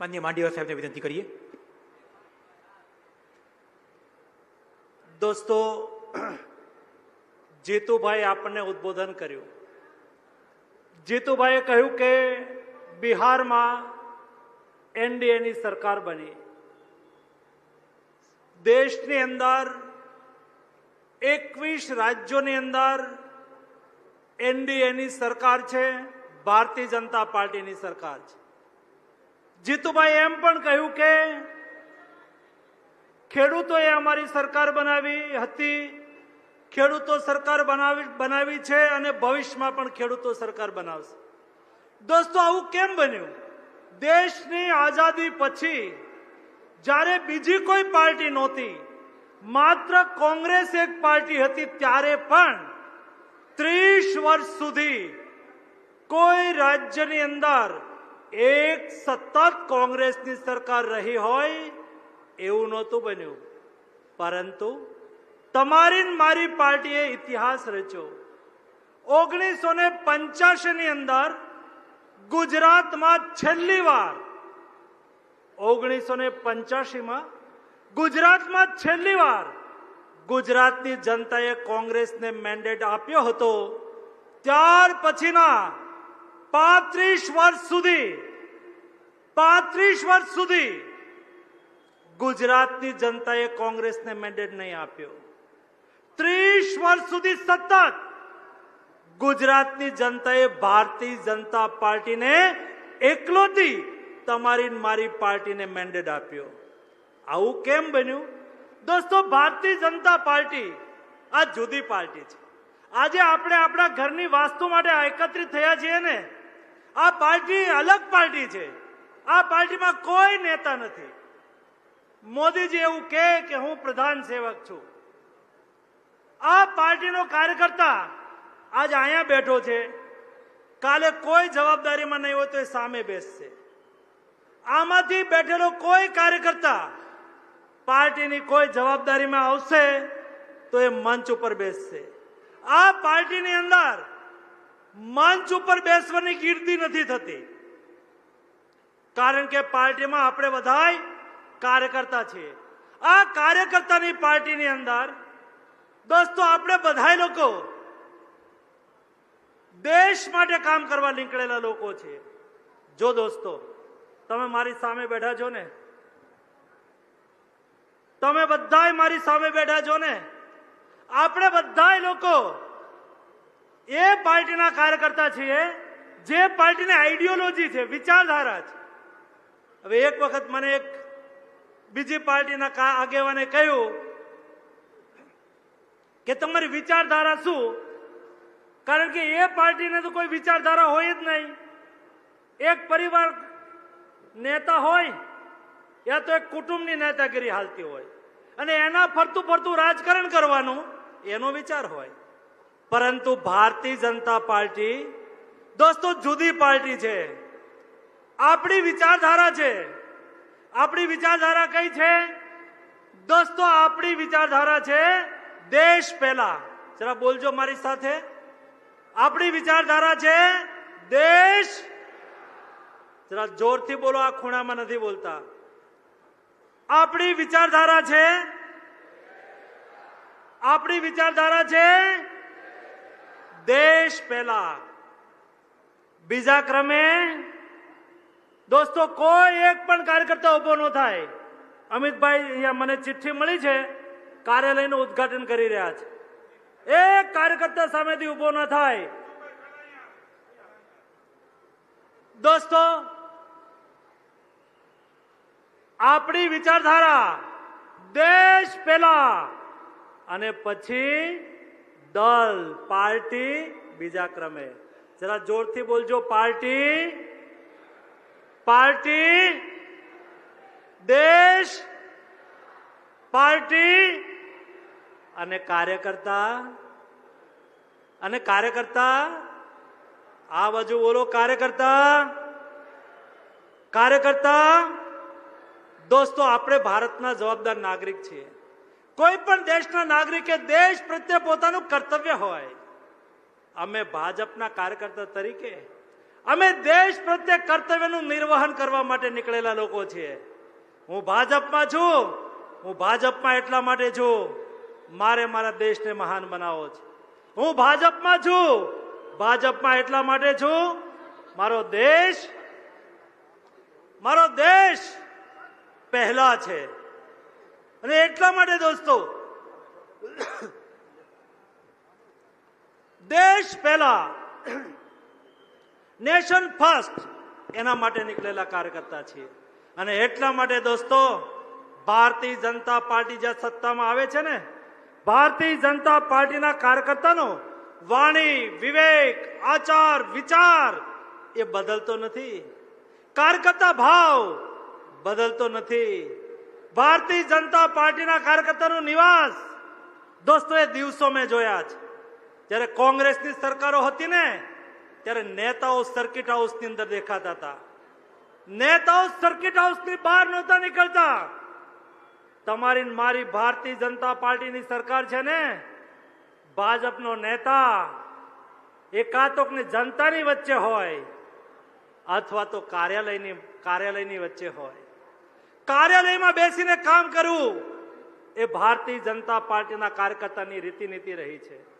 માન્ય માંડીવા સાહેબને વિનંતી કરીએ. દોસ્તો, જીતુભાઈ આપણને ઉદ્બોધન કર્યું. જીતુભાઈએ કહ્યું કે બિહારમાં એનડીએની સરકાર બની. દેશની અંદર એકવીસ રાજ્યોની અંદર એનડીએની સરકાર છે, ભારતીય જનતા પાર્ટીની સરકાર છે. જીતુભાઈ એમ પણ કહ્યું કે ખેડૂતોએ અમારી સરકાર બનાવી હતી, ખેડૂતો સરકાર બનાવી બનાવી છે અને ભવિષ્યમાં પણ ખેડૂતો સરકાર બનાવશે. દોસ્તો, આવું કેમ બન્યું? દેશની આઝાદી પછી જ્યારે બીજી કોઈ પાર્ટી નહોતી, માત્ર કોંગ્રેસ એક પાર્ટી હતી, ત્યારે પણ ત્રીસ વર્ષ સુધી કોઈ રાજ્યની અંદર એક સતત કોંગ્રેસની સરકાર રહી હોય, એવું નહોતું બન્યું. પરંતુ તમારી મારી પાર્ટીએ ઇતિહાસ રચ્યો. ઓગણીસો ને પંચ્યાસી ની અંદર ગુજરાતમાં છેલ્લી વાર ઓગણીસો ને પંચ્યાસીમાં ગુજરાતમાં છેલ્લી વાર ગુજરાતની જનતાએ કોંગ્રેસને મેન્ડેટ આપ્યો હતો. ત્યાર પછીના પાંત્રીસ વર્ષ સુધી પાંત્રીસ વર્ષ સુધી ગુજરાતની જનતાએ કોંગ્રેસને મેન્ડેટ નહીં આપ્યો. ત્રીસ વર્ષ સુધી સતત ગુજરાતની જનતાએ ભારતીય જનતા પાર્ટીને એકલોથી તમારી મારી પાર્ટીને મેન્ડેટ આપ્યો. આવું કેમ બન્યું? દોસ્તો, ભારતીય જનતા પાર્ટી આ જુદી પાર્ટી છે. આજે આપણે આપણા ઘરની વાસ્તુ માટે એકત્રિત થયા છીએ ને. આ પાર્ટી અલગ પાર્ટી છે. આ પાર્ટીમાં કોઈ નેતા નથી. મોદીજી એવું કહે કે હું પ્રધાન સેવક છું. આ પાર્ટીનો કાર્યકર્તા આજ અહીંયા બેઠો છે. કાલે કોઈ જવાબદારીમાં નહીં હોય તો એ સામે બેસશે. આમાંથી બેઠેલો કોઈ કાર્યકર્તા પાર્ટીની કોઈ જવાબદારીમાં આવશે તો એ મંચ ઉપર બેસશે. આ પાર્ટીની અંદર મંચ ઉપર બેસવાની કીર્તિ નથી થતી. કારણ કે પાર્ટીમાં આપણે બધાય કાર્યકર્તા છીએ. આ કાર્યકર્તાની પાર્ટીની અંદર દોસ્તો, આપણે બધા લોકો દેશ માટે કામ કરવા નીકળેલા લોકો છે જો દોસ્તો, તમે મારી સામે બેઠા છો ને, તમે બધાય મારી સામે બેઠા છો ને, આપણે બધાય લોકો એ પાર્ટીના કાર્યકર્તા છીએ જે પાર્ટીની આઈડિયોલોજી છે, વિચારધારા છે. હવે એક વખત મને એક બીજી પાર્ટીના આગેવાને કહ્યું કે તમારી વિચારધારા શું? કારણ કે એ પાર્ટીને તો કોઈ વિચારધારા હોય જ નહીં. એક પરિવાર નેતા હોય યા તો એક કુટુંબની નેતાગીરી હાલતી હોય અને એના ફરતું ફરતું રાજકારણ કરવાનું એનો વિચાર હોય. પરંતુ ભારતીય જનતા પાર્ટી, દોસ્તો, જુદી પાર્ટી છે. આપણી વિચારધારા છે. આપણી વિચારધારા કઈ છે? દોસ્તો, આપણી વિચારધારા છે દેશ પહેલા. જરા બોલજો મારી સાથે. આપણી વિચારધારા છે દેશ. જરા જોરથી બોલો, આ ખૂણામાં નથી બોલતા. આપણી વિચારધારા છે આપણી વિચારધારા છે દેશ પહેલા. બીજા ક્રમે દોસ્તો, કોઈ એક પણ કાર્યકર્તા ઊભો ન થાય. અમિતભાઈ અહીંયા મને ચિઠ્ઠી મળી છે, કાર્યાલયનું ઉદ્ઘાટન કરી રહ્યા છે. એક કાર્યકર્તા સામેથી ઊભો ન થાય. દોસ્તો, આપણી વિચારધારા દેશ પહેલા અને પછી દલ, પાર્ટી બીજા ક્રમે. જરા જોરથી બોલજો, પાર્ટી પાર્ટી, દેશ, પાર્ટી અને કાર્યકર્તા. અને કાર્યકર્તા, આ બાજુ બોલો કાર્યકર્તા. કાર્યકર્તા, દોસ્તો, આપણે ભારતના જવાબદાર નાગરિક છીએ. કોઈ પણ દેશના નાગરિકે દેશ પ્રત્યે પોતાનું કર્તવ્ય હોય. અમે ભાજપના કાર્યકર્તા તરીકે અમે દેશ પ્રત્યે કર્તવ્યનું નિર્વહન કરવા માટે નીકળેલા લોકો છીએ. હું ભાજપમાં છું, હું ભાજપમાં એટલા માટે છું, મારે મારા દેશને મહાન બનાવવો છે. હું ભાજપમાં છું, ભાજપમાં એટલા માટે છું, મારો દેશ મારો દેશ પહેલા છે. અને એટલા માટે દોસ્તો, દેશ પહેલા નેશન ફર્સ્ટ. એના માટે નીકળેલા કાર્યકર્તા છીએ. અને એટલા માટે દોસ્તો, ભારતીય જનતા પાર્ટી જ્યાં સત્તામાં આવે છે ને, ભારતીય જનતા પાર્ટીના કાર્યકર્તાનો વાણી, વિવેક, આચાર, વિચાર એ બદલતો નથી. કાર્યકર્તા ભાવ બદલતો નથી. ભારતીય જનતા પાર્ટીના કાર્યકર્તાનો નિવાસ, દોસ્તો, એ દિવસો મેં જોયા છે. જ્યારે કોંગ્રેસની સરકારો હતી ને ત્યારે નેતાઓ સર્કિટ હાઉસની અંદર દેખાતા હતા. નેતાઓ સર્કિટ હાઉસની બહાર નહોતા નીકળતા. તમારી મારી ભારતીય જનતા પાર્ટીની સરકાર છે ને, ભાજપનો નેતા એકાતોકની જનતાની વચ્ચે હોય, અથવા તો કાર્યાલયની કાર્યાલયની વચ્ચે હોય. કાર્યાલયમાં બેસીને કામ કરવું એ ભારતીય જનતા પાર્ટીના કાર્યકર્તાની રીતિનીતિ રહી છે.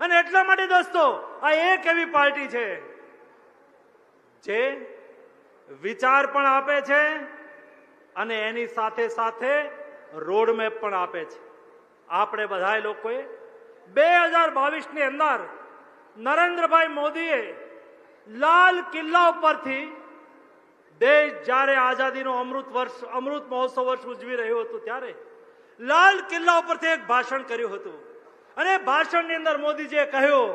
અને એટલા માટે દોસ્તો, આ એક એવી પાર્ટી છે જે વિચાર પણ આપે છે અને એની સાથે સાથે રોડમેપ પણ આપે છે. આપણે બધા લોકોએ બે હજાર બાવીસની અંદર નરેન્દ્રભાઈ મોદીએ લાલ કિલ્લા ઉપરથી દેશ જ્યારે આઝાદીનો અમૃત વર્ષ, અમૃત મહોત્સવ વર્ષ ઉજવી રહ્યું હતું ત્યારે લાલ કિલ્લા ઉપરથી એક ભાષણ કર્યું હતું. અને ભાષણની અંદર મોદીજીએ કહ્યું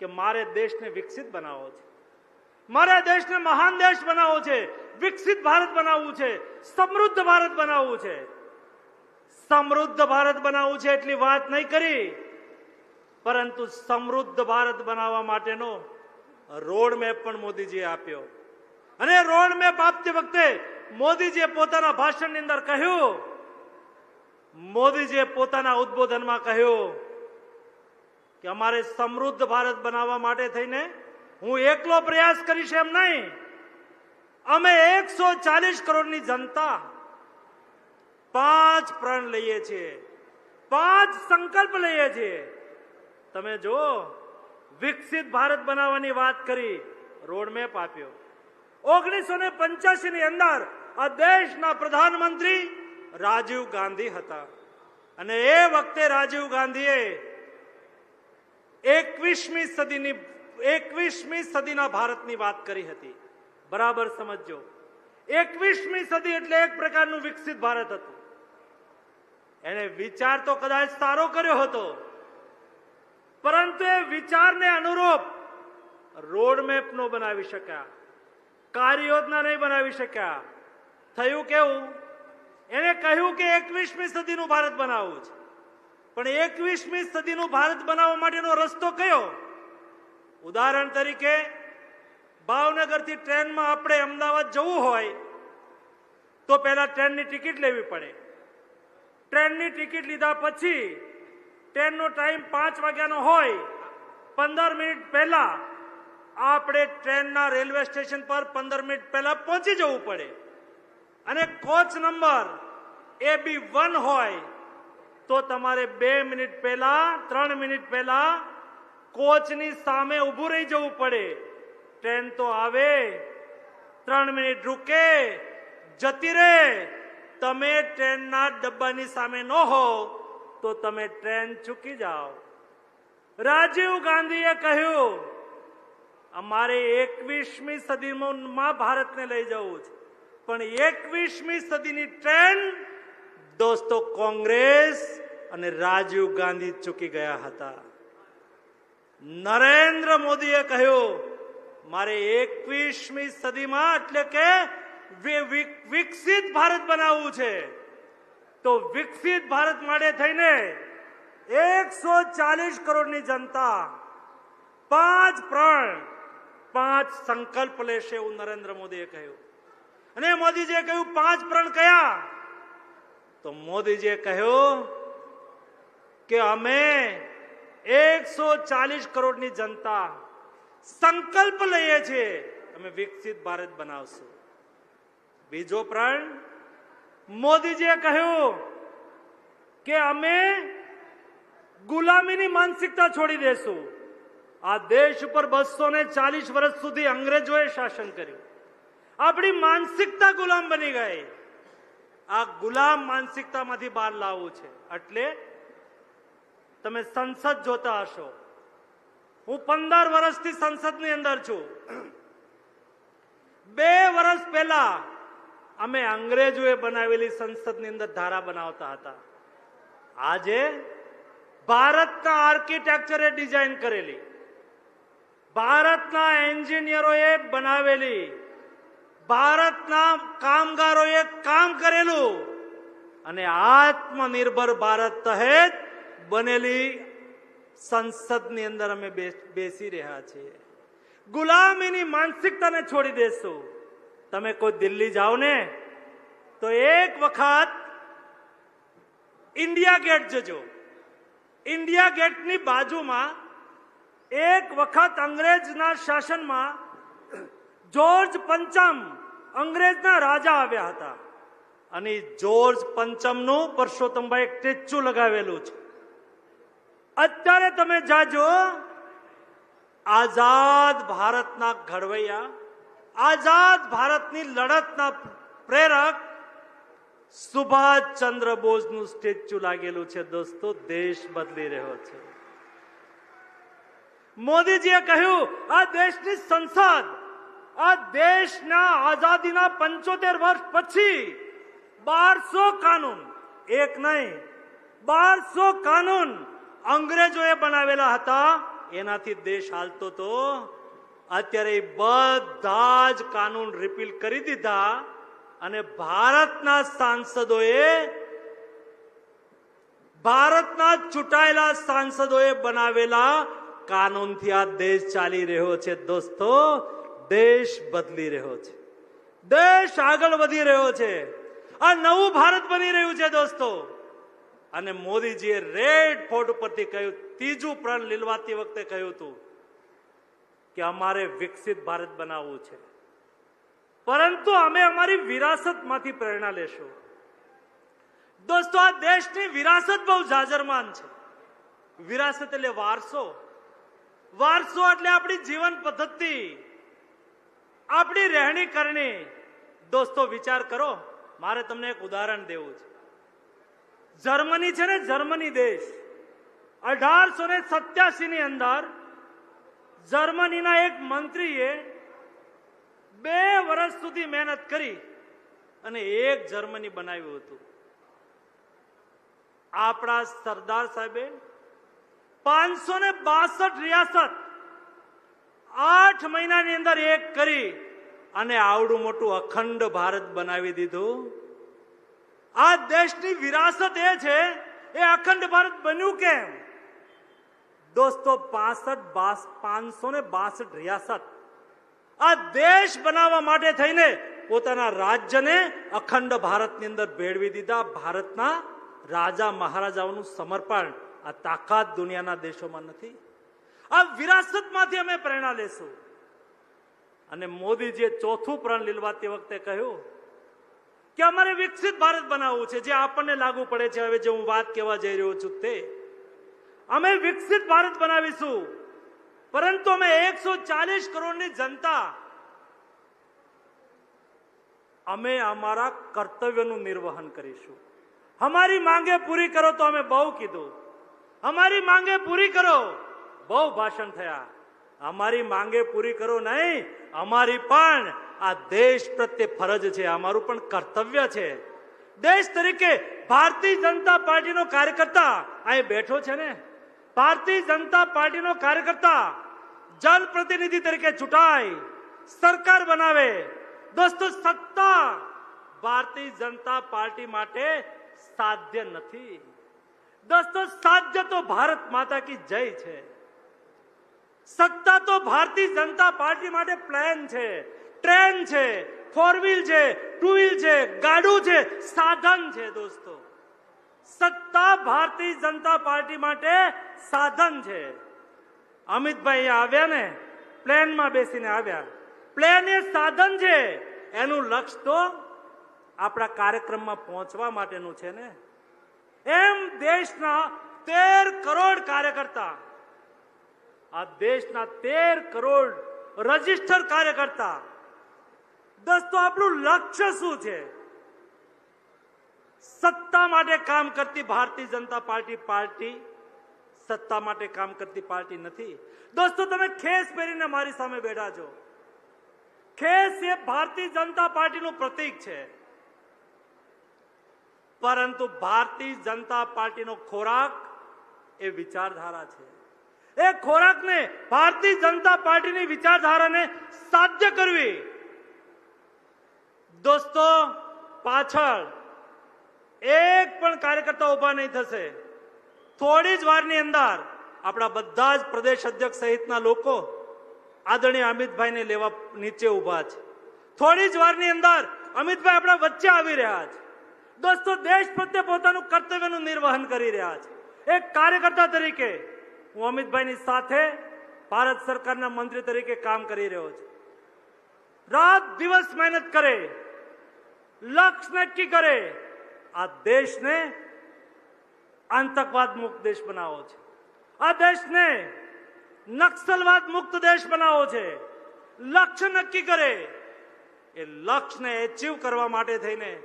કે મારે દેશને વિકસિત બનાવવો છે. મારે દેશને મહાન દેશ બનાવવો છે, વિકસિત ભારત બનાવવું છે, સમૃદ્ધ ભારત બનાવવું છે. સમૃદ્ધ ભારત બનાવવું છે એટલી વાત નહીં કરી, પરંતુ સમૃદ્ધ ભારત બનાવવા માટેનો રોડ મેપ પણ મોદીજીએ આપ્યો. અને રોડ મેપ આપતી વખતે મોદીજીએ પોતાના ભાષણની અંદર કહ્યું મોદીજીએ પોતાના ઉદ્બોધનમાં કહ્યું કે અમારે સમૃદ્ધ ભારત બનાવવા માટે થઈને હું એકલો પ્રયાસ કરીશ એમ નહીં. અમે એકસો ચાલીસ કરોડની જનતા પાંચ પ્રણ લઈએ છીએ. પાંચ સંકલ્પ લઈએ છીએ. તમે જો વિકસિત ભારત બનાવવાની વાત કરી, રોડમેપ આપ્યો. ઓગણીસો ને પંચ્યાસી ની અંદર આ દેશના પ્રધાનમંત્રી રાજીવ ગાંધી હતા. અને એ વખતે રાજીવ ગાંધીએ એકવીસમી સદીની, એકવીસમી સદીના ભારતની વાત કરી હતી. બરાબર સમજજો. એકવીસમી સદી એટલે એક પ્રકારનું વિકસિત ભારત હતું. એને વિચાર તો કદાચ સારો કર્યો હતો. પરંતુ એ વિચારને અનુરૂપ રોડમેપ નો બનાવી શક્યા. કાર્ય યોજના નહીં બનાવી શક્યા. થયું કેવું? એને કહ્યું કે એકવીસમી સદીનું ભારત બનાવવું છે. પણ એકવીસમી સદીનું ભારત બનાવવા માટેનો રસ્તો કયો? ઉદાહરણ તરીકે, ભાવનગરથી ટ્રેનમાં આપણે અમદાવાદ જવું હોય, તો પહેલા ટ્રેનની ટિકિટ લેવી પડે. ટ્રેનની ટિકિટ લીધા પછી, ટ્રેનનો ટાઈમ પાંચ વાગ્યાનો હોય, પંદર મિનિટ પહેલા આપણે ટ્રેનના રેલવે સ્ટેશન પર પંદર મિનિટ પહેલા પહોંચી જવું પડે. અને coach number A B one હોય, તો તમારે બે મિનિટ પહેલા, ત્રણ મિનિટ પહેલા કોચની સામે ઊભું રહી જવું પડે. ટ્રેન તો આવે, ત્રણ મિનિટ રૂકે, જતી રહે. તમે ટ્રેનના ડબ્બાની સામે ન હો, તો તમે ટ્રેન ચૂકી જાઓ. રાજીવ ગાંધીએ કહ્યું, અમારે એકવીસમી સદીમાં ભારતને લઈ જવું છે. પણ એકવીસમી સદીની ટ્રેન દોસ્તો કોંગ્રેસ અને રાજીવ ગાંધી ચૂકી ગયા હતા. નરેન્દ્ર મોદીએ કહ્યું, મારે એકવીસમી સદીમાં એટલે કે વિકસિત ભારત બનાવવું છે. તો વિકસિત ભારત માટે થઈને એકસો ચાલીસ કરોડની જનતા પાંચ પ્રણ, પાંચ સંકલ્પ લેશે એવું નરેન્દ્ર મોદીએ કહ્યું. અને મોદીજીએ કહ્યું, પાંચ પ્રણ કયા? તો મોદીજીએ કહ્યું કે, અમે એકસો ચાલીસ કરોડની જનતા સંકલ્પ લઈએ છીએ, અમે વિકસિત ભારત બનાવશું. બીજો પ્રણ, મોદીજીએ કહ્યું કે, અમે ગુલામીની માનસિકતા છોડી દેશું. આ દેશ ઉપર બસો ને ચાલીસ વર્ષ સુધી અંગ્રેજોએ શાસન કર્યું. આપણી માનસિકતા ગુલામ બની ગઈ. આ ગુલામ માનસિકતામાંથી બહાર લાવવું છે. એટલે તમે સંસદ જોતા હશો. હું પંદર વર્ષથી સંસદની અંદર છું. બે વર્ષ પહેલા અમે અંગ્રેજોએ બનાવેલી સંસદની અંદર ધારા બનાવતા હતા. આજે ભારતના આર્કિટેક્ચરે ડિઝાઇન કરેલી. ભારતના એન્જિનિયરોએ બનાવેલી ભારતના કામગારોએ કામ કરેલું. અને આત્મનિર્ભર ભારત તહેત બનેલી સંસદની અંદર અમે બેસ- રહ્યા છીએ. ગુલામીની માનસિકતાને છોડી દેશું. તમે કોઈ દિલ્હી જાઓ ને, તો એક વખત ઇન્ડિયા ગેટ જજો. ઇન્ડિયા ગેટની બાજુમાં એક વખત અંગ્રેજના શાસનમાં જોર્જ પંચમ અંગ્રેજના રાજા આવ્યા હતા. અને જોર્જ જોર્જ પંચમનું પરસોત્તમભાઈ સ્ટેચ્યુ લગાવેલું છે. અત્યારે તમે જાજો, આઝાદ ભારતના ઘડવૈયા, આઝાદ ભારતની લડતના પ્રેરક સુભાષ ચંદ્ર બોઝનું સ્ટેચ્યુ લાગેલું છે. દોસ્તો, દેશ બદલી રહ્યો છે. મોદીજીએ કહ્યું, આ દેશની સંસદ આ દેશના આઝાદીના પંચોતેર વર્ષ પછી બારસો કાનૂન, એક નહીં, બારસો કાનૂન અંગ્રેજોએ બનાવેલા હતા. એનાથી દેશ હાલતો તો અત્યારે બધા જ કાનૂન રિપીલ કરી દીધા અને ભારતના સાંસદોએ ભારતના ચૂંટાયેલા સાંસદોએ બનાવેલા કાનૂનથી આ દેશ ચાલી રહ્યો છે દોસ્તો. દેશ બદલી રહ્યો છે. દેશ આગળ વધી રહ્યો છે. આ નવું ભારત બની રહ્યું છે દોસ્તો. અને મોદીજીએ રેડ ફોર્ટ ઉપરથી કહ્યું, ત્રીજું પ્રણ લીલવાતી વખતે કહ્યું હતું કે અમારે વિકસિત ભારત બનાવવું છે. પરંતુ અમે અમારી વિરાસતમાંથી પ્રેરણા લેશું. દોસ્તો, આ દેશની વિરાસત બહુ જાજરમાન છે. વિરાસત એટલે વારસો. વારસો એટલે આપણી જીવન પદ્ધતિ. આપણી રહેણી કરણી. દોસ્તો, વિચાર કરો. મારે તમને એક ઉદાહરણ દેવું છે. જર્મની છે ને જર્મની દેશ. અઢારસો ને સત્યાસી ની અંદર જર્મનીના એક મંત્રીએ બે વર્ષ સુધી મહેનત કરી અને એક જર્મની બનાવ્યું હતું. આપણા સરદાર સાહેબે પાંચસો ને બાસઠ રિયાસત આઠ મહિનાની અંદર એક કરી અને આવડું મોટું અખંડ ભારત બનાવી દીધું. આ દેશની વિરાસત એ છે, એ અખંડ ભારત બન્યું કેમ? દોસ્તો, પાસઠ, બાસ, પાંચસો ને બાસઠ રિયાસત. આ દેશ બનાવવા માટે થઈને પોતાના રાજ્યને અખંડ ભારતની અંદર ભેળવી દીધા. ભારતના રાજા મહારાજાઓનું સમર્પણ આ તાકાત દુનિયાના દેશોમાં નથી. આ વિરાસતમાંથી અમે પ્રેરણા લેશું. અને મોદીજીએ ચોથું પ્રણ લીલવાતી વખતે કહ્યું કે અમારે વિકસિત ભારત બનાવવું છે, જે આપણને લાગુ પડે છે, હવે જે હું વાત કહેવા જઈ રહ્યો છું તે. અમે વિકસિત ભારત બનાવીશું, પરંતુ અમે એકસો ચાલીસ કરોડની જનતા. અમે અમારા કર્તવ્યનું નિર્વહન કરીશું. અમારી માંગે પૂરી કરો તો અમે બહુ કીધું. અમારી માંગે પૂરી કરો. બહુ ભાષણ થયા. અમારી માંગે પૂરી કરો નહીં, અમારી પણ આ દેશ પ્રત્યે ફરજ છે, અમારું પણ કર્તવ્ય છે. દેશ તરીકે ભારતીય જનતા પાર્ટીનો કાર્યકર્તા અહીં બેઠો છે ને. ભારતીય જનતા પાર્ટીનો કાર્યકર્તા જનપ્રતિનિધિ તરીકે ચૂંટાય, સરકાર બનાવે. દોસ્તો, સત્તા ભારતીય જનતા પાર્ટી માટે સાધ્ય નથી. દોસ્તો, સાધ્ય તો ભારત માતા કી જય છે. સત્તા તો ભારતીય જનતા પાર્ટી માટે પ્લેન છે, ટ્રેન છે ફોર વ્હીલ છે ટુ વ્હીલ છે, ગાડું છે, સાધન છે દોસ્તો. સત્તા ભારતીય જનતા પાર્ટી માટે સાધન છે. અમિતભાઈ આવ્યા ને, પ્લેનમાં બેસીને આવ્યા. પ્લેન એ સાધન છે. એનું લક્ષ્ય તો આપણા કાર્યક્રમમાં પહોંચવા માટેનું છે ને. એમ દેશના તેર કરોડ કાર્યકર્તા આ દેશના તેર કરોડ રજિસ્ટર કાર્યકર્તા. દસ તો આપણું લક્ષ્ય શું છે? સત્તા માટે કામ કરતી ભારતીય જનતા પાર્ટી પાર્ટી, સત્તા માટે કામ કરતી પાર્ટી નથી. દોસ્તો, તમે ખેસ પહેરીને મારી સામે બેઠા છો. ખેસ એ ભારતીય જનતા પાર્ટીનું પ્રતીક છે. પરંતુ ભારતીય જનતા પાર્ટીનો ખોરાક એ વિચારધારા છે. એ ખોરાકને ભારતીય જનતા પાર્ટીની વિચારધારાને સાધ્ય કરવી. દોસ્તો, પાછળ એક પણ કાર્યકર્તા ઊભા નહીં થશે. થોડી જ વારની અંદર આપણા બધા જ પ્રદેશ અધ્યક્ષ સહિતના લોકો આદરણીય અમિતભાઈને લેવા નીચે ઊભા છે. થોડી જ વારની અંદર અમિતભાઈ આપણા વચ્ચે આવી રહ્યા છે. દોસ્તો, દેશ પ્રત્યે પોતાનું કર્તવ્યનું નિર્વહન કરી રહ્યા છે. એક કાર્યકર્તા તરીકે હું અમિતભાઈની સાથે ભારત સરકારના મંત્રી તરીકે કામ કરી રહ્યો છું. રાત દિવસ મહેનત કરે, લક્ષ નક્કી કરે, આ દેશને આતંકવાદ મુક્ત દેશ બનાવો છે. આ દેશને નક્સલવાદ મુક્ત દેશ બનાવો છે. લક્ષ્ય નક્કી કરે. એ લક્ષ્યને એચીવ કરવા માટે થઈને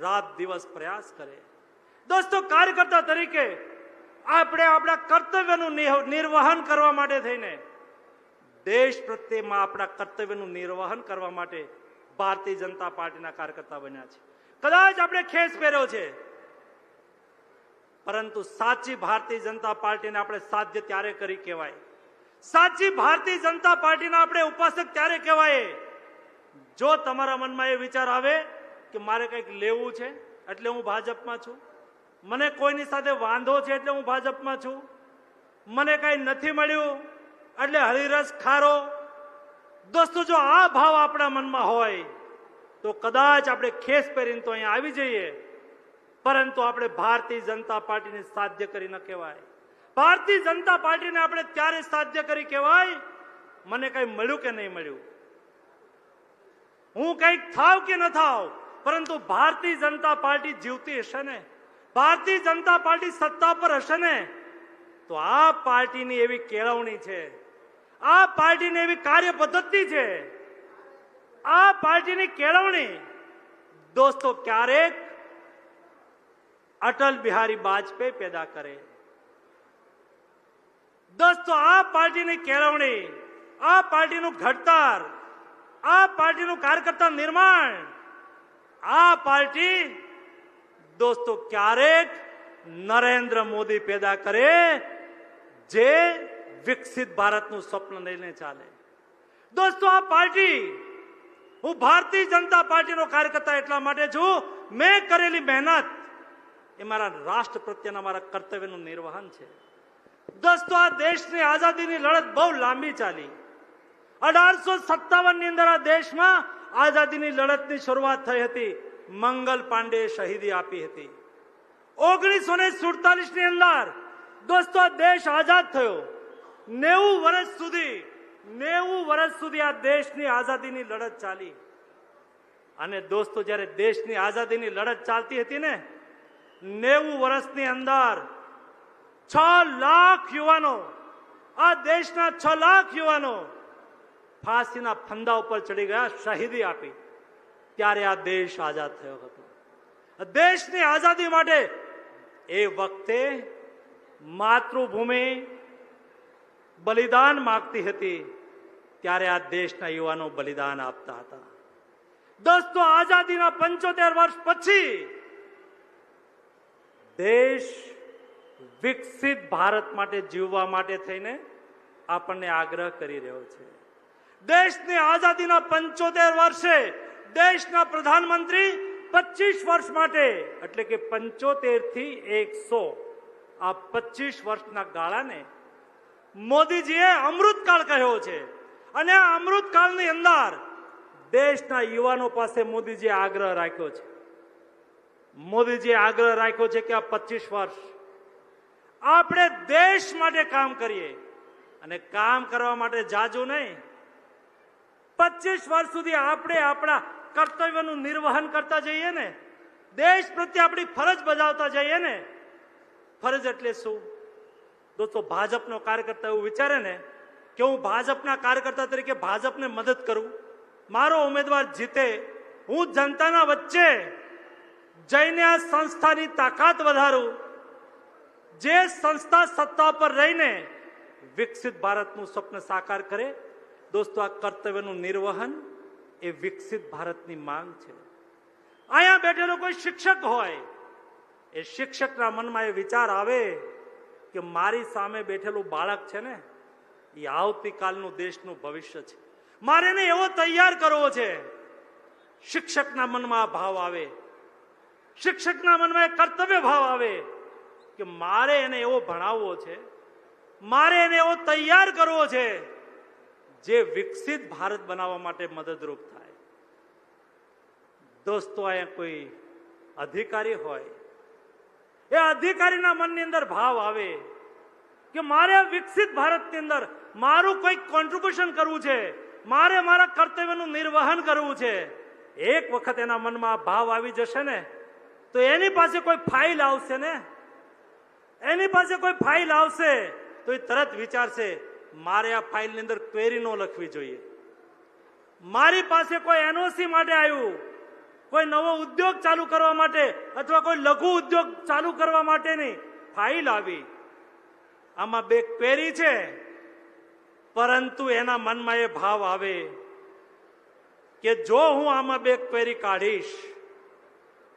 રાત દિવસ પ્રયાસ કરે. દોસ્તો, કાર્યકર્તા તરીકે આપણે આપણા કર્તવ્યનું નિર્વહન કરવા માટે થઈને દેશ પ્રત્યેમાં આપણા કર્તવ્યનું નિર્વહન કરવા માટે ભારતીય જનતા પાર્ટીના કાર્યકર્તા બન્યા છે. કદાચ આપણે ખેસ પહેર્યો છે. પરંતુ સાચી ભારતીય જનતા પાર્ટીને આપણે સાધ્ય ત્યારે કરી કહેવાય. સાચી ભારતીય જનતા પાર્ટીના આપણે ઉપાસક ત્યારે કહેવાય. જો તમારા મનમાં એ વિચાર આવે કે મારે કંઈક લેવું છે, એટલે હું ભાજપમાં છું મને કોઈની સાથે વાંધો છે એટલે હું ભાજપમાં છું. મને કાંઈ નથી મળ્યું, એટલે હરિરસ ખારો. દોસ્તો, જો આ ભાવ આપણા મનમાં હોય, તો કદાચ આપણે ખેસ પહેરીને તો અહીંયા આવી જઈએ. પરંતુ આપણે ભારતીય જનતા પાર્ટીને સાધ્ય કરી ન કહેવાય. ભારતીય જનતા પાર્ટીને આપણે ત્યારે સાધ્ય કરી કહેવાય, મને કઈ મળ્યું કે નહીં મળ્યું? હું કંઈક થાવ કે ન થાવ, પરંતુ ભારતીય જનતા પાર્ટી જીવતી હશે ને? ભારતીય જનતા પાર્ટી સત્તા પર હશે ને, તો આ પાર્ટીની એવી કેળવણી છે. આ પાર્ટીની એવી કાર્ય પદ્ધતિ છે. આ પાર્ટીની કેળવણી. દોસ્તો, ક્યારેક અટલ બિહારી વાજપેયી પેદા કરે. દોસ્તો, આ પાર્ટીની કેળવણી, આ પાર્ટીનું ઘડતર, આ પાર્ટીનું કાર્યકર્તા નિર્માણ, આ પાર્ટી દોસ્તો, ક્યારેક નરેન્દ્ર મોદી પેદા કરે જે વિકસિત ભારતનું સ્વપ્ન લઈને ચાલે. દોસ્તો, આ પાર્ટી હું ભારતીય જનતા પાર્ટીનો કાર્યકર્તા એટલા માટે છું, મેં કરેલી મહેનત એ મારા રાષ્ટ્ર પ્રત્યેના મારા કર્તવ્યનું નિર્વહન છે. દોસ્તો, આ દેશની આઝાદીની લડત બહુ લાંબી ચાલી. અઢારસો સત્તાવનની અંદર આ દેશમાં આઝાદીની લડતની શરૂઆત થઈ હતી. મંગલ પાંડે શહીદી આપી હતી. ઓગણીસો ને સુડતાલીસની અંદર દોસ્તો, દેશ આઝાદ થયો. નેવું વર્ષ સુધી, નેવું વર્ષ સુધી આ દેશની આઝાદીની લડત ચાલી. અને દોસ્તો, જ્યારે દેશની આઝાદીની લડત ચાલતી હતી ને, નેવું વર્ષની અંદર છ લાખ યુવાનો, આ દેશના છ લાખ યુવાનો ફાંસીના ફંદા ઉપર ચડી ગયા, શહીદી આપી. ત્યારે આ દેશ આઝાદ થયો હતો. દેશની આઝાદી માટે એ વખતે માતૃભૂમિ બલિદાન માગતી હતી. ત્યારે આ દેશના યુવાનો બલિદાન આપતા હતા. દસ તો આઝાદીના પંચોતેર વર્ષ પછી દેશ વિકસિત ભારત માટે જીવવા માટે થઈને આપણને આગ્રહ કરી રહ્યો છે. દેશની આઝાદીના પંચોતેર વર્ષે દેશના પ્રધાનમંત્રી પચીસ વર્ષ માટે, એટલે કે પંચોતેરથી એકસો, આ પચીસ વર્ષના ગાળાને મોદીજીએ અમૃતકાળ કહ્યો છે. અને આ અમૃતકાળની અંદર દેશના યુવાનો પાસે મોદીજીએ આગ્રહ રાખ્યો છે. મોદીજીએ આગ્રહ રાખ્યો છે કે આ પચીસ વર્ષ આપણે દેશ માટે કામ કરીએ. અને કામ કરવા માટે જાજુ નહીં. પચીસ વર્ષ સુધી આપણે આપણા કર્તવ્યનું નિર્વહન કરતા જઈએ ને, દેશ પ્રત્યે આપણી ફરજ બજાવતા જઈએ ને, ફરજ એટલે શું? દોસ્તો, ભાજપનો કાર્યકર્તા એવું વિચારે ને કે હું ભાજપના કાર્યકર્તા તરીકે ભાજપને મદદ કરું. મારો ઉમેદવાર જીતે, હું જનતાના વચ્ચે જઈને આ સંસ્થાની તાકાત વધારું. જે સંસ્થા સત્તા પર રહીને વિકસિત ભારતનું સ્વપ્ન સાકાર કરે, દોસ્તો, આ કર્તવ્યનું નિર્વહન એ વિકસિત ભારતની માંગ છે. અહીંયા બેઠેલો કોઈ શિક્ષક હોય, એ શિક્ષકના મનમાં એ વિચાર આવે કે મારી સામે બેઠેલું બાળક છે ને, એ આવતીકાલનું દેશનું ભવિષ્ય છે. મારે એને એવો તૈયાર કરવો છે, શિક્ષકના મનમાં ભાવ આવે. શિક્ષકના મનમાં એ કર્તવ્ય ભાવ આવે કે મારે એને એવો ભણાવવો છે, મારે એને એવો તૈયાર કરવો છે જે વિકસિત ભારત બનાવવા માટે મદદરૂપ થાય. દોસ્તો અહીંયા કોઈ અધિકારી હોય, એ અધિકારીના મનની અંદર ભાવ આવે કે મારે વિકસિત ભારતની અંદર મારું કંઈક કોન્ટ્રીબ્યુશન કરવું છે, મારે મારા કર્તવ્યનું નિર્વહન કરવું છે. એક વખત એના મનમાં ભાવ આવી જશે ને, તો એની પાસે કોઈ ફાઇલ આવશે ને? એની પાસે કોઈ ફાઇલ આવશે તો એ તરત વિચારશે મારે આ ફાઇલની અંદર ક્વેરી ન લખવી જોઈએ. મારી પાસે કોઈ એનઓસી માટે આવ્યું, કોઈ નવો ઉદ્યોગ ચાલુ કરવા માટે અથવા કોઈ લઘુ ઉદ્યોગ ચાલુ કરવા માટેની ફાઇલ આવી. આમાં બે ક્વેરી છે, પરંતુ એના મનમાં એ ભાવ આવે કે જો હું આમાં બે ક્વેરી કાઢીશ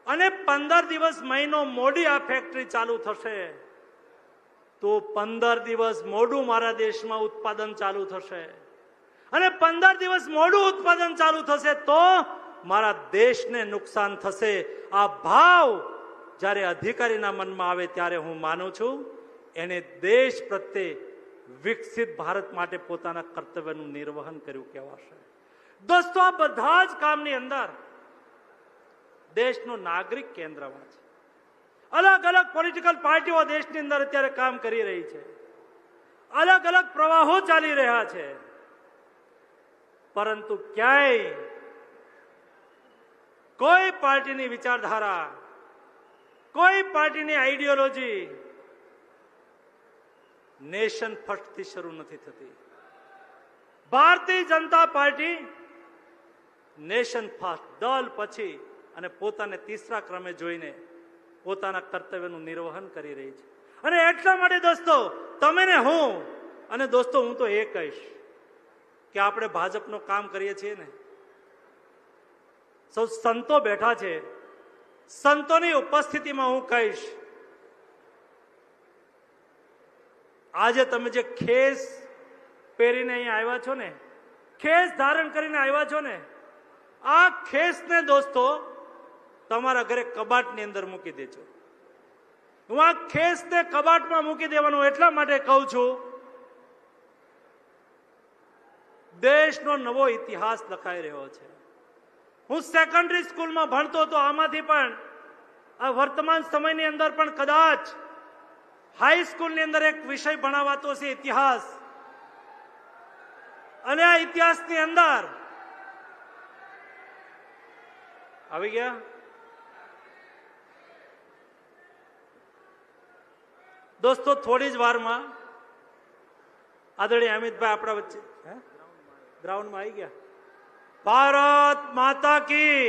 અને પંદર દિવસ મહિનો મોડી આ ફેક્ટરી ચાલુ થશે તો પંદર દિવસ મોડું મારા દેશમાં ઉત્પાદન ચાલુ થશે. અને પંદર દિવસ મોડું ઉત્પાદન ચાલુ થશે તો મારા દેશને નુકસાન થશે. આ ભાવ જ્યારે અધિકારીના મનમાં આવે ત્યારે હું માનું છું, એને દેશ પ્રત્યે વિકસિત ભારત માટે પોતાના કર્તવ્યનું નિર્વહન કર્યું કહેવાશે. દોસ્તો, આ બધા જ કામની અંદર દેશનો નાગરિક કેન્દ્રમાં છે. અલગ અલગ પોલિટિકલ પાર્ટીઓ દેશની અંદર અત્યારે કામ કરી રહી છે. અલગ અલગ પ્રવાહો ચાલી રહ્યા છે. પરંતુ ક્યાંય કોઈ પાર્ટીની વિચારધારા, કોઈ પાર્ટીની આઈડિયોલોજી નેશન ફર્સ્ટથી શરૂ નથી થતી. Bharatiya Janata party nation first દલ પછી અને પોતાને તીસરા ક્રમે જોઈને પોતાના કર્તવ્યનું નિર્વહન કરી રહી છે. અને એટલા માટે દોસ્તો, તમે ને હું, અને દોસ્તો, હું તો એ કહીશ કે આપણે ભાજપનું કામ કરીએ છીએ ને. સૌ સંતો બેઠા છે. સંતોની ઉપસ્થિતિમાં હું કહીશ, આજે તમે જે ખેસ પહેરીને અહીંયા આવ્યા છો ને, ખેસ ધારણ કરીને આવ્યા છો ને, આ ખેસને દોસ્તો તમારા ઘરે કબાટની અંદર મૂકી દેજો. હું આ ખેસને કબાટમાં મૂકી દેવાનું એટલા માટે કહું છું, દેશનો નવો ઇતિહાસ લખાઈ રહ્યો છે. હું સેકન્ડરી સ્કૂલમાં ભણતો હતો, આમાંથી પણ, આ વર્તમાન સમયની અંદર પણ કદાચ હાઈ સ્કૂલની અંદર એક વિષય ભણાવાતો છે ઇતિહાસ. અને આ ઇતિહાસની અંદર, આવી ગયા? દોસ્તો થોડી જ વારમાં આદરણીય અમિતભાઈ આપણા વચ્ચે ગ્રાઉન્ડમાં આવી ગયા. ભારત માતા કી